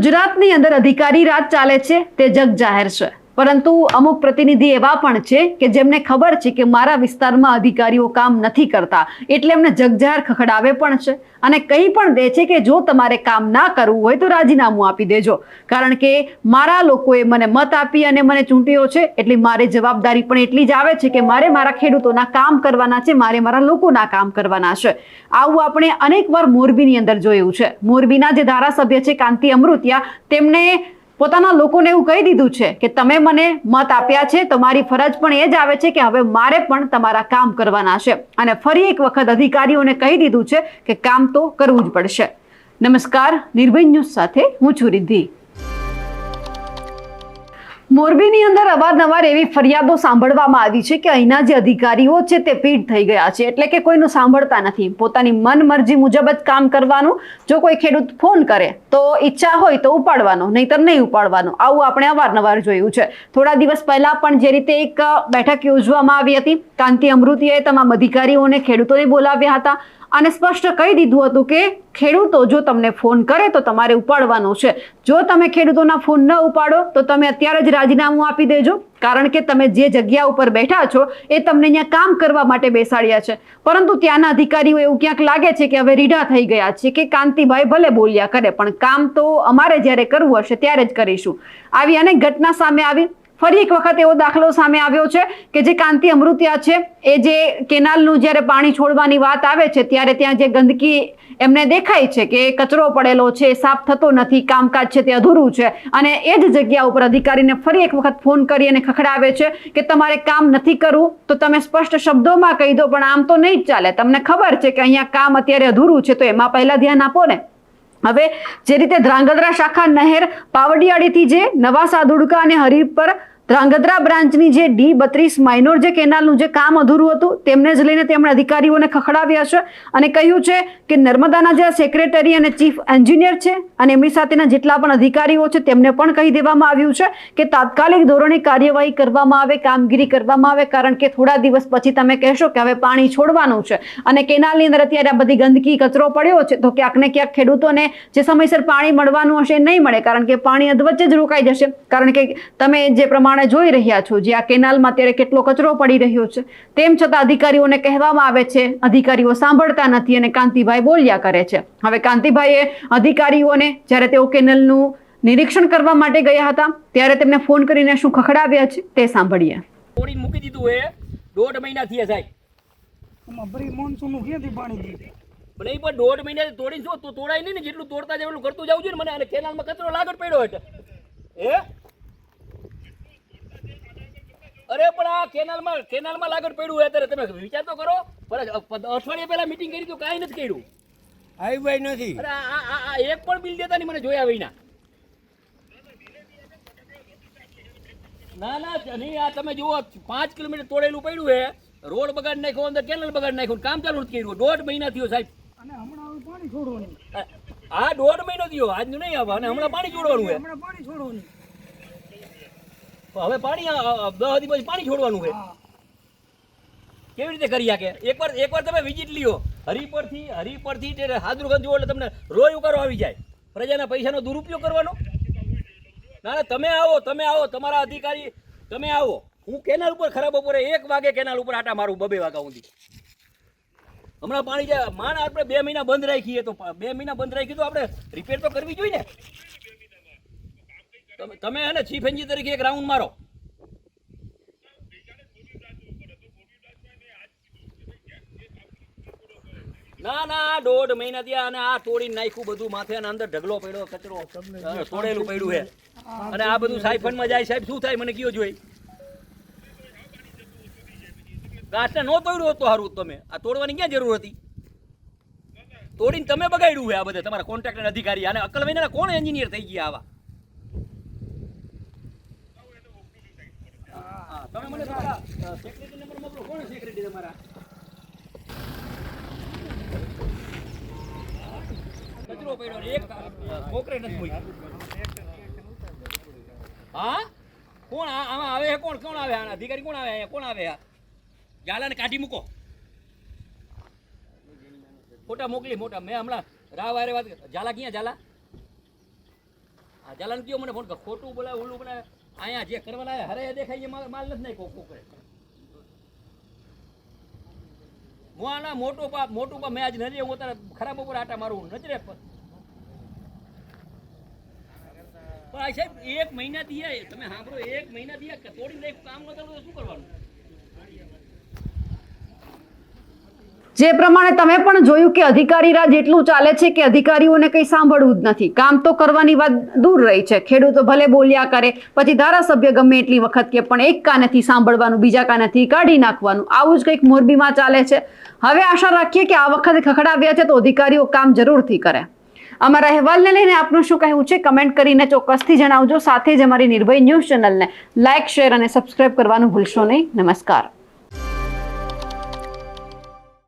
ગુજરાતની અંદર અધિકારી રાજ ચાલે છે તે જગ જાહેર છે. પરંતુ અમુક પ્રતિનિધિ એવા પણ છે કે જેમને ખબર છે કે મારા વિસ્તારમાં અધિકારીઓ કામ નથી કરતા. એટલે એમને જગજાહેર ખખડાવે પણ છે. અને કંઈ પણ દે છે કે જો તમારે કામ ના કરવું હોય તો રાજીનામું આપી દેજો. કારણ કે મારા લોકોએ મને મત આપી અને મને ચૂંટ્યો છે. એટલે મારે જવાબદારી પણ એટલી જ આવે છે કે મારે મારા ખેડૂતોના કામ કરવાના છે, મારે મારા લોકોના કામ કરવાના છે. આવું આપણે અનેકવાર મોરબીની અંદર જોયું છે. મોરબીના જે ધારાસભ્ય છે કાંતિ અમૃતિયા તેમણે પોતાના લોકોને એવું કહી દીધું છે કે તમે મને મત આપ્યા છે તો મારી ફરજ પણ એ જ આવે છે કે હવે મારે પણ તમારા કામ કરવાના છે. અને ફરી એક વખત અધિકારીઓને કહી દીધું છે કે કામ તો કરવું જ પડશે. નમસ્કાર, નિર્ભય ન્યૂઝ સાથે હું છું રિદ્ધિ. મોરબીની અંદર અવારનવાર એવી ફરિયાદો સાંભળવામાં આવી છે કે અહીંના જે અધિકારીઓ છે તે પીઢ થઈ ગયા છે. એટલે કે કોઈનું સાંભળતા નથી. પોતાની મન મરજી મુજબ જ કામ કરવાનું. જો કોઈ ખેડૂત ફોન કરે તો ઈચ્છા હોય તો ઉપાડવાનો, નહીતર નહીં ઉપાડવાનો. આવું આપણે અવારનવાર જોયું છે. થોડા દિવસ પહેલા પણ જે રીતે એક બેઠક યોજવામાં આવી હતી. કાંતિ અમૃતિયાએ તમામ અધિકારીઓને ખેડૂતોને બોલાવ્યા હતા અને સ્પષ્ટ કહી દીધું હતું કે ખેડૂતો જો તમને ફોન કરે તો તમારે ઉપાડવાનો છે. જો તમે ખેડૂતોના ફોન ન ઉપાડો તો તમે અત્યારે જ રાજીનામું આપી દેજો. કારણ કે તમે જે જગ્યા ઉપર બેઠા છો, એ તમને અહીંયા કામ કરવા માટે બેસાડ્યા છે. પરંતુ ત્યાંના અધિકારીઓ એવું ક્યાંક લાગે છે કે હવે રીઢા થઈ ગયા છે કે કાંતિભાઈ ભલે બોલ્યા કરે, પણ કામ તો અમારે જ્યારે કરવું હશે ત્યારે જ કરીશું. આવી અનેક ઘટના સામે આવી. ફરી એક વખત એવો દાખલો સામે આવ્યો છે કે જે કાંતિ અમૃતિયા છે, એ જે કેનાલનું જ્યારે પાણી છોડવાની વાત આવે છે, ત્યારે ત્યાં જે ગંદકી એમને દેખાય છે કે કચરો પડેલો છે, સાફ થતો નથી, કામકાજ છે તે અધૂરું છે. અને એ જ જગ્યા ઉપર અધિકારીને ફરી એક વખત ફોન કરી અને ખખડાવે છે કે તમારે કામ નથી કરવું, તો તમે સ્પષ્ટ શબ્દોમાં કહી દો, પણ આમ તો નહીં જ ચાલે. તમને ખબર છે કે અહીંયા કામ અત્યારે અધૂરું છે, તો એમાં પહેલાં ધ્યાન આપો ને. હવે જે રીતે ધ્રાંગધ્રા શાખા નહેર, પાવડિયાળીથી જે નવા સાદુડકા અને હરીફ પર ધ્રાંગધ્રા બ્રાન્ચની જે ડી બત્રીસ માઇનોર જે કેનાલનું જે કામ અધૂરું હતું, તેમને જ લઈને તેમણે અધિકારીઓને ખખડાવ્યા છે અને કહ્યું છે કે નર્મદાના જે સેક્રેટરી અને ચીફ એન્જિનિયર છે અને એમની સાથેના જેટલા પણ અધિકારીઓ છે, તેમને પણ કહી દેવામાં આવ્યું છે કે તાત્કાલિક ધોરણે કાર્યવાહી કરવામાં આવે, કામગીરી કરવામાં આવે, કારણ કે થોડા દિવસ પછી તમે કહેશો કે હવે પાણી છોડવાનું છે અને કેનાલની અંદર અત્યારે આ બધી ગંદકી, કચરો પડ્યો છે, તો ક્યાંક ને ક્યાંક ખેડૂતોને જે સમયસર પાણી મળવાનું હશે નહીં મળે, કારણ કે પાણી અધવચ્ચે જ રોકાઈ જશે. કારણ કે તમે જે પ્રમાણે જોઈ રહ્યા છો જે આ કેનાલમાં અત્યારે કેટલો કચરો પડી રહ્યો છે. તેમ છતાં અધિકારીઓને કહેવામાં આવે છે અધિકારીઓ સાંભળતા નથી અને કાંતિભાઈ બોલ્યા કરે છે. હવે કાંતિભાઈએ અધિકારીઓને જ્યારે તેઓ કેનલનું નિરીક્ષણ કરવા માટે ગયા હતા ત્યારે તેમને ફોન કરીને શું ખખડાવ્યા છે તે સાંભળીએ. તોડીને મૂકી દીધું એ દોઢ મહિના થયા સાહેબ. ભરી ક્યાંથી પાણી દે પણ પણ દોઢ મહિના તોડી શું તો તોડાય નહીં ને જેટલું તોડતા જાય એટલું કરતું જવું જોઈએ ને મને. અને કેનાલમાં કચરો લાગત પડ્યો એટલે હે? અરે પણ આ કેનાલમાં કેનાલમાં લાગડ પડ્યું હોય અત્યારે તમે વિચાર તો કરો. પણ અઠવાડિયા પહેલા મીટિંગ કરી તો કાંઈ નથી કર્યું. હાઈવે નથી. અરે આ આ- એક પણ બિલ દેતા નહીં મને જોયા વિના. ના ના નહીં આ તમે જુઓ પાંચ કિલોમીટર તોડેલું પડ્યું હે રોડ બગાડ નાખ્યો અંદર કેનલ બગાડ નાખ્યો કામ ચાલુ નથી કર્યું. દોઢ મહિના થયો સાહેબ. અને હમણાં પાણી છોડવાનું. આ દોઢ મહિનો થયો આજનું નહીં આવવા અને હમણાં પાણી છોડવાનું હે હમણાં પાણી છોડવાનું. હવે પાણી દસ દી પછી પાણી છોડવાનું છે. કેવી રીતે કરી શકે? એકવાર એકવાર તમે વિઝિટ લ્યો. હરિપરથી હરિપરથી તે હાદરુગંજ જુઓ એટલે તમને રોય ઉકારો આવી જાય. પ્રજાના પૈસાનો દુરુપયોગ કરવાનો. ના ના તમે આવો તમે આવો તમારા અધિકારી તમે આવો. હું કેનાલ ઉપર ખરાબ બપોરે એક વાગે કેનાલ ઉપર આટા મારું બબે વાગા સુધી. હમણાં પાણી જાય. માણ આપણે બે મહિના બંધ રાખીએ તો બે મહિના બંધ રાખીએ તો આપણે રિપેર તો કરવી જોઈએ ને. તમે હે ને ચીફ એન્જિન તરીકે એક રાઉન્ડ મારો. ના ના દોઢ મહિના થયા અને આ તોડી નાખ્યું બધું. માથે અને અંદર ઢગલો પડ્યો કચરો તોડેલું પડ્યું હે અને આ બધું સાયફનમાં જાય. સાહેબ શું થાય? મને કયો જોઈ ઘાસને નો તોડ્યું હતું સારું તમે. આ તોડવાની ક્યાં જરૂર હતી? તોડીને તમે બગાડ્યું હે આ બધે. તમારા કોન્ટ્રાક્ટર અધિકારી. અને અકલ મહિના કોણ એન્જિનિયર થઈ ગયા આવા હા, કોણ કચરો પડ્યો એક કોકરે નથી હા? આમાં આવે કોણ કોણ આવે આના? અધિકારી કોણ આવે કોણ આવે આ? ઝાલાને કાઢી મૂકો. ફોટા મોકલી, મોટા. મેં હમણાં રાવ વારે વાત ઝાલા ક્યાં ઝાલા? આ ઝાલાને કયો મને ફોન કર. ખોટું બોલાવે ઓલું બોલાવે અહીંયા જે કરવા લાયા હરે દેખાય માલ માલ નથી નાખ્યો કોકરે. હું આના મોટો પાપ મોટું પા મેં આજ નજરે હું તારે ખરાબ ઉપર આટા મારું, નજરે પણ. આ સાહેબ, એક મહિના થી તમે સાંભળો, એક મહિના થી તોડી નાખ્યું, કામ ન શું કરવાનું? જે પ્રમાણે તમે પણ જોયું કે અધિકારી રાજ એટલું ચાલે છે કે અધિકારીઓને કંઈ સાંભળવું જ નથી. કામ તો કરવાની વાત દૂર રહી છે. ખેડૂતો ભલે બોલ્યા કરે, પછી ધારાસભ્ય ગમે એટલી વખત કે પણ એક કાનેથી સાંભળવાનું, બીજા કાનેથી કાઢી નાખવાનું, આવું જ કંઈક મોરબીમાં ચાલે છે. હવે આશા રાખીએ કે આ વખતે ખખડાવ્યા છે તો અધિકારીઓ કામ જરૂરથી કરે. અમારા અહેવાલને લઈને આપનું શું કહેવું છે? કમેન્ટ કરીને ચોક્કસથી જણાવજો. સાથે જ અમારી નિર્ભય ન્યૂઝ ચેનલને લાઇક, શેર અને સબસ્ક્રાઇબ કરવાનું ભૂલશો નહીં. નમસ્કાર.